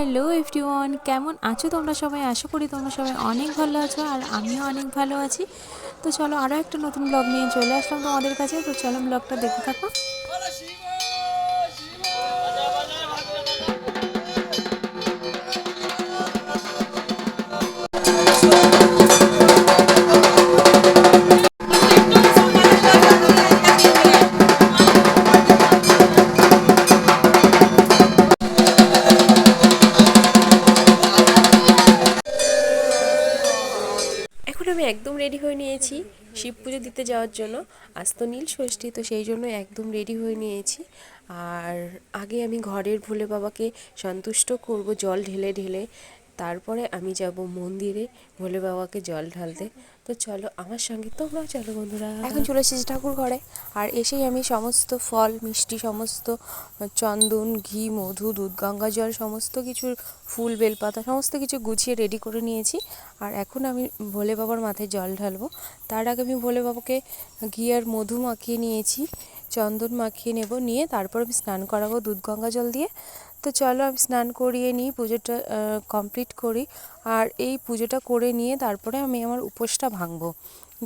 Hello everyone, কেমন আছো তোমরা সবাই? আশা করি তোমরা সবাই অনেক ভালো আছো আর আমিও অনেক ভালো আছি। তো চলো আরও একটা নতুন ব্লগ নিয়ে চলে আসলাম তোমাদের কাছে। তো চলো ব্লগটা দেখতে থাকো। আমি একদম রেডি হয়ে নিয়েছি। শিব পুজো দিতে যাওয়ার জন্য। আজ তো নীল ষষ্ঠী, তো সেই জন্য একদম রেডি হয়ে নিয়েছি। আর আগে আমি ঘরের ভোলে বাবাকে সন্তুষ্ট করব, জল ঢেলে ঢেলে। তারপরে আমি যাব মন্দিরে ভোলে বাবাকে জল ঢালতে। তো চলো আমার সঙ্গে তোমরাও চলো বন্ধুরা। এখন চলে এসেছি ঠাকুর ঘরে। আর এসেই আমি সমস্ত ফল, মিষ্টি, সমস্ত চন্দন, ঘি, মধু, দুধ, গঙ্গা জল, সমস্ত কিছুর ফুল, বেলপাতা, সমস্ত কিছু গুছিয়ে রেডি করে নিয়েছি। আর এখন আমি ভোলে বাবার মাথায় জল ঢালবো। তার আগে আমি ভোলে বাবাকে ঘি আর মধু মাখিয়ে নিয়েছি, চন্দন মাখিয়ে নেব, নিয়ে তারপর আমি স্নান করাবো দুধ, গঙ্গা জল দিয়ে। তো চলো আমি স্নান করিয়ে নিই, পুজোটা কমপ্লিট করি। আর এই পুজোটা করে নিয়ে তারপরে আমি আমার উপোসটা ভাঙবো।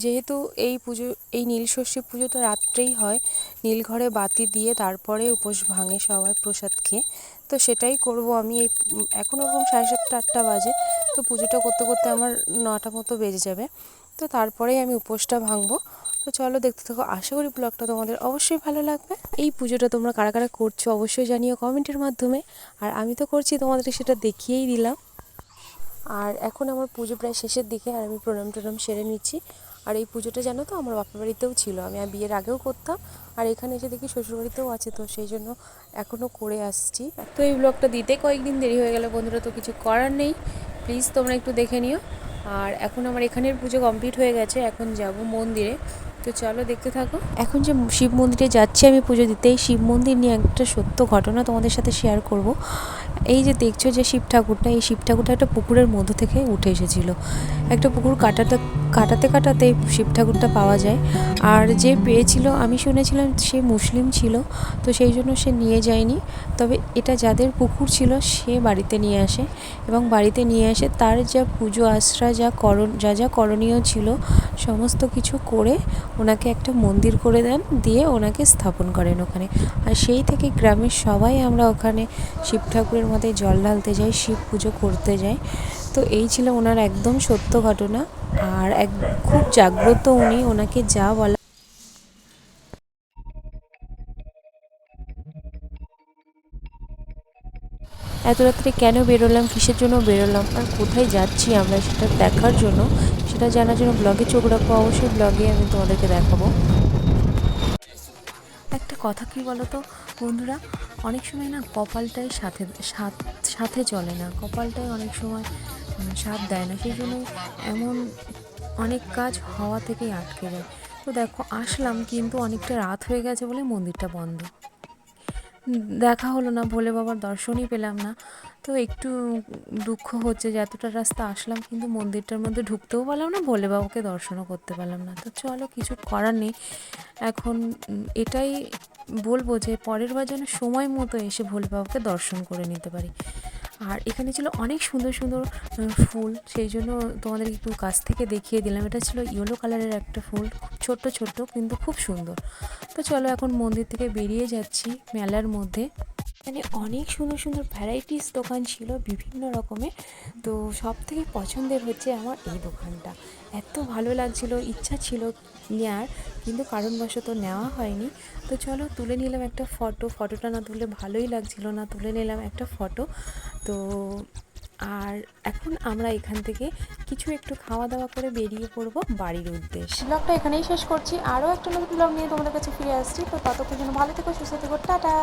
যেহেতু এই পুজো, এই নীলষষ্ঠী পুজোটা রাত্রেই হয় নীলঘরে বাতি দিয়ে তারপরে উপোস ভাঙে সবাই প্রসাদ খেয়ে। তো সেটাই করব আমি এই এখন ওরকম সাড়ে সাতটা, আটটা বাজে। তো পুজোটা করতে করতে আমার নটা মতো বেজে যাবে। তো তারপরেই আমি উপোসটা ভাঙবো। তো চলো দেখতে থাকো। আশা করি ব্লগটা তোমাদের অবশ্যই ভালো লাগবে। এই পুজোটা তোমরা কারা কারা করছ অবশ্যই জানিও কমেন্টের মাধ্যমে। আর আমি তো করছি তোমাদের সেটা দেখিয়েই দিলাম। আর এখন আমার পুজো প্রায় শেষের দিকে, আর আমি প্রণাম টনাম সেরে নিচ্ছি। আর এই পুজোটা জানো তো, আমার বাপের বাড়িতেও ছিল। আমি আর বিয়ের আগেও করতাম। আর এখানে এসে দেখি শ্বশুরবাড়িতেও আছে, তো সেই জন্য এখনও করে আসছি। তো এই ব্লগটা দিতে কয়েকদিন দেরি হয়ে গেল বন্ধুরা, তো কিছু করার নেই। প্লিজ তোমরা একটু দেখে নিও। আর এখন আমার এখানের পুজো কমপ্লিট হয়ে গেছে, এখন যাব মন্দিরে। তো চলো দেখতে থাকো। এখন যে শিব মন্দিরে যাচ্ছি, আমি পুজো দিতে এই শিব মন্দির নিয়ে একটা সত্য ঘটনা তোমাদের সাথে শেয়ার করব। এই যে দেখছ যে শিব ঠাকুরটা, এই শিব ঠাকুরটা একটা পুকুরের মধ্য থেকে উঠে এসেছিল। একটা পুকুর কাটাতে কাটাতে কাটাতে শিব ঠাকুরটা পাওয়া যায়। আর যে পেয়েছিল, আমি শুনেছিলাম সে মুসলিম ছিল, তো সেই জন্য সে নিয়ে যায়নি। তবে এটা যাদের পুকুর ছিল, সে বাড়িতে নিয়ে আসে এবং বাড়িতে নিয়ে আসে তার যা পুজো আশ্রা, যা করণ, যা যা করণীয় ছিল, সমস্ত কিছু করে ওনাকে একটা মন্দির করে দেন, দিয়ে ওনাকে স্থাপন করেন ওখানে। আর সেই থেকে গ্রামের সবাই আমরা ওখানে শিব ঠাকুরের মাথায় জল ঢালতে যাই, শিব পুজো করতে যাই। তো এই ছিল ওনার একদম সত্য ঘটনা আর এক খুব জাগ্রত উনি ওনাকে যা বলা এত রাত্রে কেন বেরোলাম? কিসের জন্য বেরোলাম? আর কোথায় যাচ্ছি আমরা সেটা দেখার জন্য? সেটা জানার জন্য ব্লগে চোখ রাখব। অবশ্যই ব্লগে আমি তোমাদেরকে দেখাবো। একটা কথা কি বলো তো বন্ধুরা, অনেক সময় না কপালটাই সাথে, সাথ- চলে না। কপালটাই অনেক সময় সাথ দেয় না, সেই জন্য এমন অনেক কাজ হওয়া থেকেই আটকে যায়। তো দেখো, আসলাম কিন্তু অনেকটা রাত হয়ে গেছে বলে মন্দিরটা বন্ধ। দেখা হলো না, ভোলে বাবার দর্শনই পেলাম না। তো একটু দুঃখ হচ্ছে যে এতটা রাস্তা আসলাম কিন্তু মন্দিরটার মধ্যে ঢুকতেও পারলাম না, ভোলে বাবাকে দর্শনও করতে পারলাম না। তো চলো, কিছু করার নেই। এখন এটাই বলব যে পরের বার যেন সময় মতো এসে ভোলে বাবাকে দর্শন করে নিতে পারি। আর এখানে ছিল অনেক সুন্দর সুন্দর ফুল। সেই জন্য তোমাদের একটু কাছ থেকে দেখিয়ে দিলাম। এটা ছিল ইয়েলো কালারের একটা ফুল ছোট্ট ছোট্ট, কিন্তু খুব সুন্দর। তো চলো এখন মন্দির থেকে বেরিয়ে যাচ্ছি মেলার মধ্যে। এখানে অনেক সুন্দর সুন্দর ভ্যারাইটিস দোকান ছিল, বিভিন্ন রকমের। তো সব থেকে পছন্দের হচ্ছে আমার এই দোকানটা। এত ভালো লাগছিল, ইচ্ছা ছিল নেওয়ার কিন্তু কারণবশত নেওয়া হয়নি। তো চলো তুলে নিলাম একটা ফটো ফটোটা না তুলে ভালোই লাগছিল না, তুলে নিলাম একটা ফটো তো আর এখন আমরা এখান থেকে কিছু একটু খাওয়া দাওয়া করে বেরিয়ে পড়ব বাড়ির উদ্দেশ্যে। ব্লগটা এখানেই শেষ করছি। আরও একটা নতুন ব্লগ নিয়ে তোমাদের কাছে ফিরে আসছি। তো ততক্ষণ যেন ভালো থেকো, সুস্থ থেকো, টাটা!